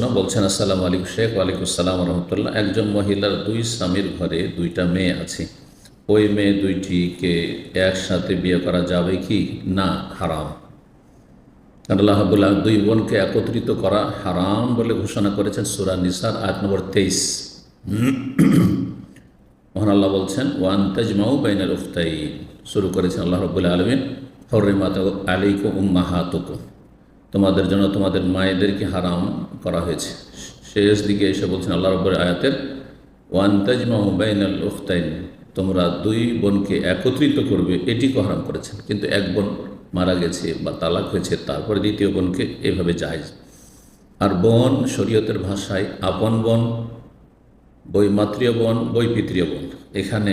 প্রশ্ন বলছেন, আসসালামু আলিক শেখ আসসালাম রহমতুল্লাহ। একজন মহিলার দুই স্বামীর ঘরে দুইটা মেয়ে আছে। ওই মেয়ে দুইটিকে একসাথে বিয়ে করা যাবে কি? না, হারাম। আল্লাহ হাবুল্লাহ দুই বোনকে একত্রিত করা হারাম বলে ঘোষণা করেছেন সুরা নিসার আট নম্বর তেইশ। মহান আল্লাহ বলছেন, ওয়ান তাজমাউ বাইনাল উফতাই শুরু করেছেন আল্লাহ রবুল্লাহ আলমিন হরিমাত আলিকু উম্মাহাতুকু তোমাদের জন্য তোমাদের মায়েদেরকে হারাম করা হয়েছে। শেষ দিকে এসে বলছেন আল্লাহ রব্বুল আয়াতের, ওয়ান তাজমাউ বাইনাল উফতাইন তোমরা দুই বোনকে একত্রিত করবে, এটিকে হারাম করেছেন কিন্তু এক বোন মারা গেছে বা তালাক হয়েছে, তারপরে দ্বিতীয় বোনকে এভাবে যায় আর বোন শরীয়তের ভাষায় আপন বোন বৈমাত্রীয় বোন বৈপিত্রীয় বোন। এখানে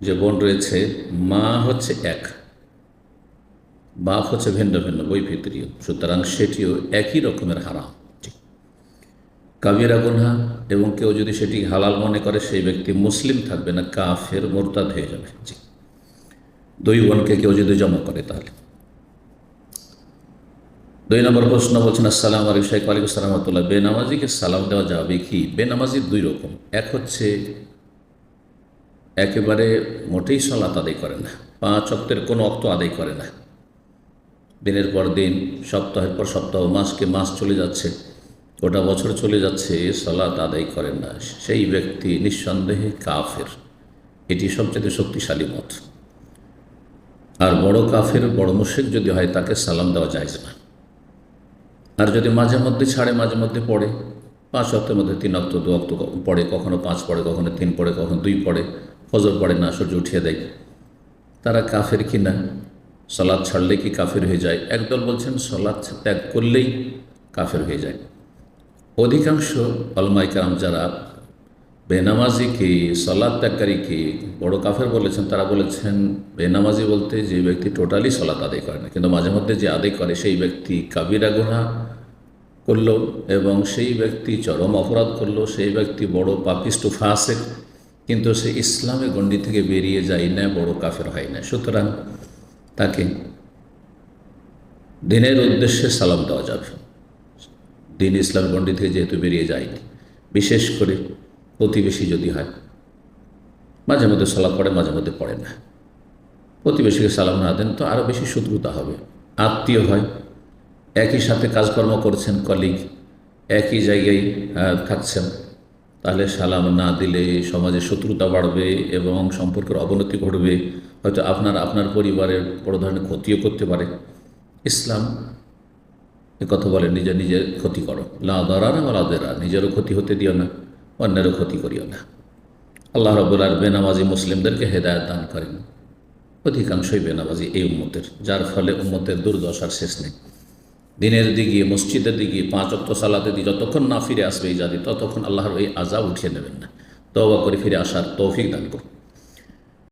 যে বোন রয়েছে, মা হচ্ছে এক। বাপ হচ্ছে ভিন্ন ভিন্ন বৈপিত্রীয় সুতরাং সেটিও একই রকমের হারাম। কাবিরা গুনহা এবং কেউ যদি সেটি হালাল মনে করে, সেই ব্যক্তি মুসলিম থাকবে না, কাফের মোরতাদ হয়ে যাবে। দুই বোনকে কেউ যদি জমা করে তাহলে। দুই নম্বর প্রশ্ন বলছেন, আসসালাম আলী শাহ আলিকুম সালামতুল্লাহ বেনামাজিকে সালাম দেওয়া যাবে কি? বেনামাজি দুই রকম। এক হচ্ছে, একেবারে মোটেই সলাত আদায় করে না। পাঁচ অক্তের কোনো অক্ত আদায় করে না। দিনের পর দিন, সপ্তাহের পর সপ্তাহ, মাসকে মাস চলে যাচ্ছে। গোটা বছর চলে যাচ্ছে, সলাত আদায় করেন না। সেই ব্যক্তি নিঃসন্দেহে কাফের। এটি সবচেয়ে শক্তিশালী মত। আর বড় কাফের, বড় মুশেক যদি হয়, তাকে সালাম দেওয়া যায় না। আর যদি মাঝে মধ্যে ছাড়ে, মাঝে মধ্যে পড়ে, পাঁচ অক্টের মধ্যে তিন অক্ট দু অক্ট পড়ে, কখনো পাঁচ পড়ে, কখনো তিন পড়ে, কখনো দুই পড়ে, ফজর পড়ে না, সূর্য উঠিয়ে দেয়। তারা কাফের কি না? সলাদ ছাড়লে কি কাফের হয়ে যায়? একদল বলছেন, সলাদ ত্যাগ করলেই কাফের হয়ে যায়। অধিকাংশ অলমাইকাম যারা বেনামাজিকে, সলাদ ত্যাগকারীকে বড় কাফের বলেছেন, তারা বলেছেন, বেনামাজি বলতে যে ব্যক্তি টোটালি সলাত আদায় করে না, কিন্তু মাঝে মধ্যে যে আদায় করে সেই ব্যক্তি কাবিরা গুনা করল এবং সেই ব্যক্তি চরম অপরাধ করল, সেই ব্যক্তি বড় পাপিষ্ট ফাঁসে কিন্তু সে ইসলামে গণ্ডি থেকে বেরিয়ে যায় না, বড় কাফের হয় না। সুতরাং তাকে দিনের উদ্দেশ্যে সালাম দেওয়া যাবে। দিন ইসলাম গণ্ডি থেকে যেহেতু বেরিয়ে যায়নি, বিশেষ করে প্রতিবেশী যদি হয়, মাঝে মধ্যে সালাম পড়ে, মাঝে মধ্যে পড়ে না। প্রতিবেশীকে সালাম না দেন তো আরও বেশি শত্রুতা হবে। আত্মীয় হয়, একই সাথে কাজকর্ম করছেন কলিগ একই জায়গায় থাকছেন। তাহলে সালাম না দিলে সমাজে শত্রুতা বাড়বে এবং সম্পর্কের অবনতি ঘটবে। হয়তো আপনার আপনার পরিবারের বড় ধরনের ক্ষতিও করতে পারে। ইসলাম এ কথা বলে নিজে নিজের ক্ষতি করো। লা দরারা বা লাদেরা নিজেরও ক্ষতি হতে দিও না, অন্যেরও ক্ষতি করিও না। আল্লাহ রবুল্লার বেনামাজি মুসলিমদেরকে হেদায়ত দান করেন। অধিকাংশই বেনামাজি এই উম্মতের, যার ফলে উম্মতের দুর্দশার শেষ নেই। দিনের দিকে, মসজিদের দিকে, পাঁচ অক্ত সালাতে দিয়ে যতক্ষণ না ফিরে আসবে এই জাতি, ততক্ষণ আল্লাহর ওই আজাব উঠিয়ে নেবেন না। তবা করে ফিরে আসার তৌফিক দান করুন।